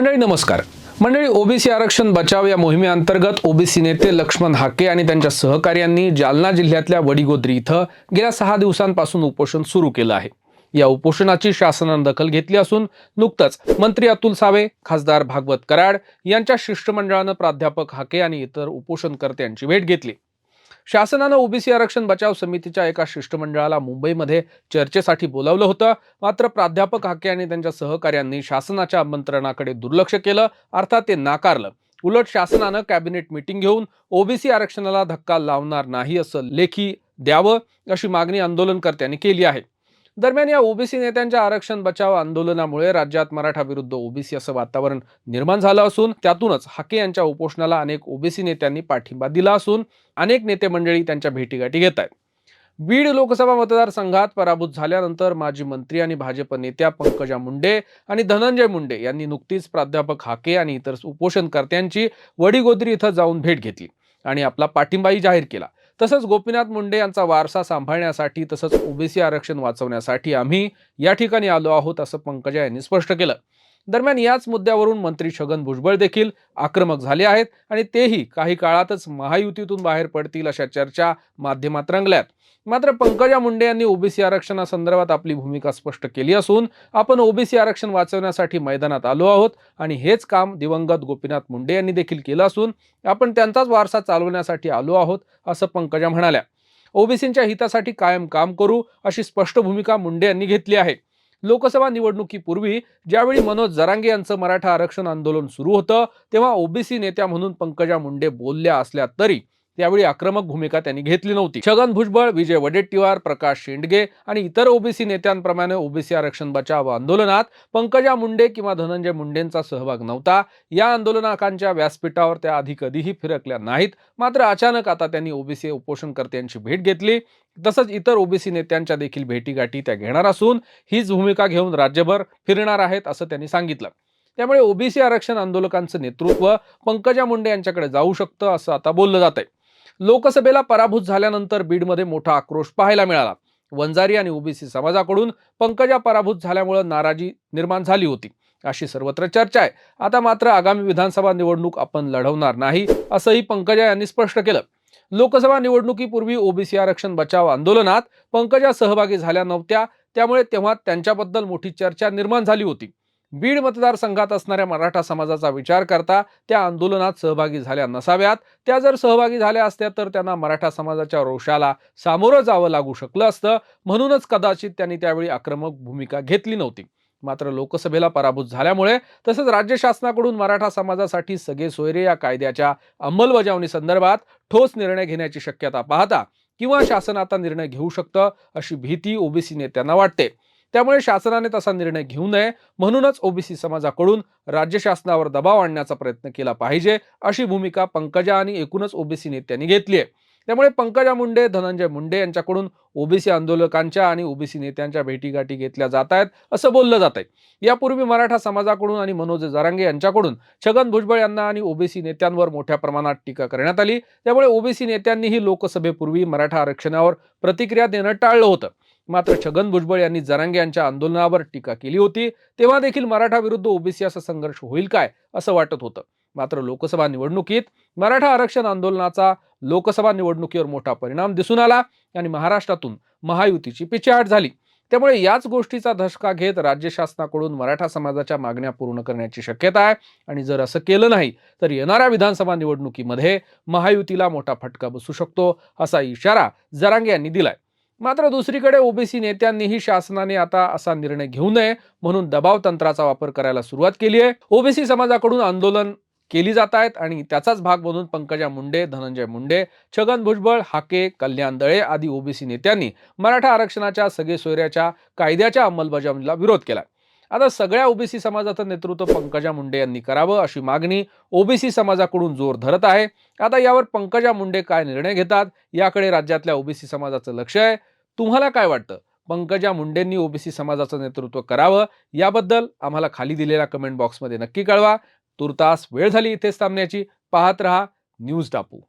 मंडळी नमस्कार. मंडळी ओबीसी आरक्षण बचाव या मोहिमेअंतर्गत ओबीसी नेते लक्ष्मण हाके आणि त्यांच्या सहकार्यांनी जालना जिल्ह्यातल्या वडिगोद्री इथं गेल्या सहा दिवसांपासून उपोषण सुरू केलं आहे. या उपोषणाची शासनानं दखल घेतली असून नुकतंच मंत्री अतुल सावे खासदार भागवत कराड यांच्या शिष्टमंडळानं प्राध्यापक हाके आणि इतर उपोषणकर्त्यांची भेट घेतली. शासनानं ओबीसी आरक्षण बचाव समितीच्या एका शिष्टमंडळाला मुंबईमध्ये चर्चेसाठी बोलावलं होतं. मात्र प्राध्यापक हाके आणि त्यांच्या सहकाऱ्यांनी शासनाच्या आमंत्रणाकडे दुर्लक्ष केलं अर्थात ते नाकारलं. उलट शासनानं कॅबिनेट मिटिंग घेऊन ओबीसी आरक्षणाला धक्का लावणार नाही असं लेखी द्यावं अशी मागणी आंदोलनकर्त्यांनी केली आहे. दरम्यान या ओबीसी नेत्यांच्या आरक्षण बचाव आंदोलनामुळे राज्यात मराठा विरुद्ध ओबीसी असं वातावरण निर्माण झालं असून त्यातूनच हाके यांच्या उपोषणाला अनेक ओबीसी नेत्यांनी पाठिंबा दिला असून अनेक नेते मंडळी त्यांच्या भेटीगाठी घेत आहेत. बीड लोकसभा मतदारसंघात पराभूत झाल्यानंतर माजी मंत्री आणि भाजप नेत्या पंकजा मुंडे आणि धनंजय मुंडे यांनी नुकतीच प्राध्यापक हाके आणि इतर उपोषणकर्त्यांची वडीगोद्री इथं जाऊन भेट घेतली आणि आपला पाठिंबाही जाहीर केला. तसंच गोपीनाथ मुंडे यांचा वारसा सांभाळण्यासाठी तसंच ओबीसी आरक्षण वाचवण्यासाठी आम्ही या ठिकाणी आलो आहोत असं पंकजा यांनी स्पष्ट केलं. दरम्यान याच मुद्द्यावरून मंत्री छगन भुजबळ देखील आक्रमक झाले आहेत आणि तेही काही काळातच महायुतीतून बाहेर पडतील अशा चर्चा माध्यमात रंगल्यात. मात्र पंकजा मुंडे यांनी ओबीसी आरक्षणासंदर्भात आपली भूमिका स्पष्ट केली असून आपण ओबीसी आरक्षण वाचवण्यासाठी मैदानात आलो आहोत आणि हेच काम दिवंगत गोपीनाथ मुंडे यांनी देखील केलं असून आपण त्यांचाच वारसा चालवण्यासाठी आलो आहोत असं पंकजा म्हणाल्या. ओबीसींच्या हितासाठी कायम काम करू अशी स्पष्ट भूमिका मुंडे यांनी घेतली आहे. लोकसभा निवडणुकीपूर्वी ज्यावेळी मनोज जरांगे यांचं मराठा आरक्षण आंदोलन सुरू होतं तेव्हा ओबीसी नेत्या म्हणून पंकजा मुंडे बोलल्या असल्या तरी त्यावेळी आक्रमक भूमिका त्यांनी घेतली नव्हती. छगन भुजबळ विजय वडेट्टीवार प्रकाश शेंडगे आणि इतर ओबीसी नेत्यांप्रमाणे ओबीसी आरक्षण बचाव आंदोलनात पंकजा मुंडे किंवा धनंजय मुंडेंचा सहभाग नव्हता. या आंदोलनाकांच्या व्यासपीठावर त्या आधी कधीही फिरकल्या नाहीत. मात्र अचानक आता त्यांनी ओबीसी उपोषणकर्त्यांची भेट घेतली. तसंच इतर ओबीसी नेत्यांच्या देखील भेटीगाठी त्या घेणार असून हीच भूमिका घेऊन राज्यभर फिरणार आहेत असं त्यांनी सांगितलं. त्यामुळे ओबीसी आरक्षण आंदोलकांचं नेतृत्व पंकजा मुंडे यांच्याकडे जाऊ शकतं असं आता बोललं जात आहे लोकसभेला पराभूत झाल्यानंतर बीडमध्ये मोठा आक्रोश पाहायला मिळाला. वंजारी आणि ओबीसी समाजाकडून पंकजा पराभूत झाल्यामुळे नाराजी निर्माण झाली होती. अशी सर्वत्र चर्चा आहे. आता मात्र आगामी विधानसभा निवडणूक आपण लढवणार नाही असंही पंकजा यांनी स्पष्ट केलं. लोकसभा निवडणुकीपूर्वी ओबीसी आरक्षण बचाव आंदोलनात पंकजा सहभागी झाल्या नव्हत्या त्यामुळे तेव्हा त्यांच्याबद्दल मोठी चर्चा निर्माण झाली होती. बीड मतदारसंघात असणाऱ्या मराठा समाजाचा विचार करता त्या आंदोलनात सहभागी झाल्या नसाव्यात. त्या जर सहभागी झाल्या असत्या तर त्यांना मराठा समाजाच्या रोषाला सामोरं जावं लागू शकलं असतं. म्हणूनच कदाचित त्यांनी त्यावेळी आक्रमक भूमिका घेतली नव्हती. मात्र लोकसभेला पराभूत झाल्यामुळे तसंच राज्य शासनाकडून मराठा समाजासाठी सगळे सोयरे या कायद्याच्या अंमलबजावणी संदर्भात ठोस निर्णय घेण्याची शक्यता पाहता किंवा शासन आता निर्णय घेऊ शकतं अशी भीती ओबीसी नेत्यांना वाटते. त्यामुळे शासनाने तसा निर्णय घेऊ नये. म्हणूनच ओबीसी समाजाकडून राज्य शासनावर दबाव आणण्याचा प्रयत्न केला पाहिजे अशी भूमिका पंकजा आणि एकूणच ओबीसी नेत्यांनी घेतली आहे. त्यामुळे पंकजा मुंडे धनंजय मुंडे यांच्याकडून ओबीसी आंदोलकांच्या आणि ओबीसी नेत्यांच्या भेटीगाठी घेतल्या जात आहेत असं बोललं जात आहे. यापूर्वी मराठा समाजाकडून आणि मनोज जरांगे यांच्याकडून छगन भुजबळ यांना आणि ओबीसी नेत्यांवर मोठ्या प्रमाणात टीका करण्यात आली. त्यामुळे ओबीसी नेत्यांनीही लोकसभेपूर्वी मराठा आरक्षणावर प्रतिक्रिया देणं टाळलं होतं. मात्र छगन भुजबळ यांनी जरांगे यांच्या आंदोलनावर टीका केली होती तेव्हा देखील मराठा विरुद्ध ओबीसी असा संघर्ष होईल काय असं वाटत होतं. मात्र लोकसभा निवडणुकीत मराठा आरक्षण आंदोलनाचा लोकसभा निवडणुकीवर मोठा परिणाम दिसून आला आणि महाराष्ट्रातून महायुतीची पिछेहाट झाली. त्यामुळे याच गोष्टीचा धसका घेत राज्य शासनाकडून मराठा समाजाच्या मागण्या पूर्ण करण्याची शक्यता आहे आणि जर असं केलं नाही तर येणाऱ्या विधानसभा निवडणुकीमध्ये महायुतीला मोठा फटका बसू शकतो असा इशारा जरांगे यांनी दिलाय. मात्र दुसरीकडे ओबीसी नेत्यांनीही शासनाने आता असा निर्णय घेऊ नये म्हणून दबाव तंत्राचा वापर करायला सुरुवात केली आहे. ओबीसी समाजाकडून आंदोलन केली जात आहेत आणि त्याचाच भाग म्हणून पंकजा मुंडे धनंजय मुंडे छगन भुजबळ हाके कल्याण दळे आदी ओबीसी नेत्यांनी मराठा आरक्षणाच्या सगळे सोयऱ्याच्या कायद्याच्या अंमलबजावणीला विरोध केला. आता सगळ्या ओबीसी समाजाचं नेतृत्व पंकजा मुंडे यांनी करावं अशी मागणी ओबीसी समाजाकडून जोर धरत आहे. आता यावर पंकजा मुंडे काय निर्णय घेतात याकडे राज्यातल्या ओबीसी समाजाचं लक्ष आहे. तुम्हाला काय वाटतं? पंकजा मुंडेंनी ओबीसी समाजाचं नेतृत्व करावं? याबद्दल आम्हाला खाली दिलेल्या कमेंट बॉक्समध्ये नक्की कळवा. तुर्तास वेळ झाली इथेच थांबण्याची. पाहत रहा न्यूज टापू.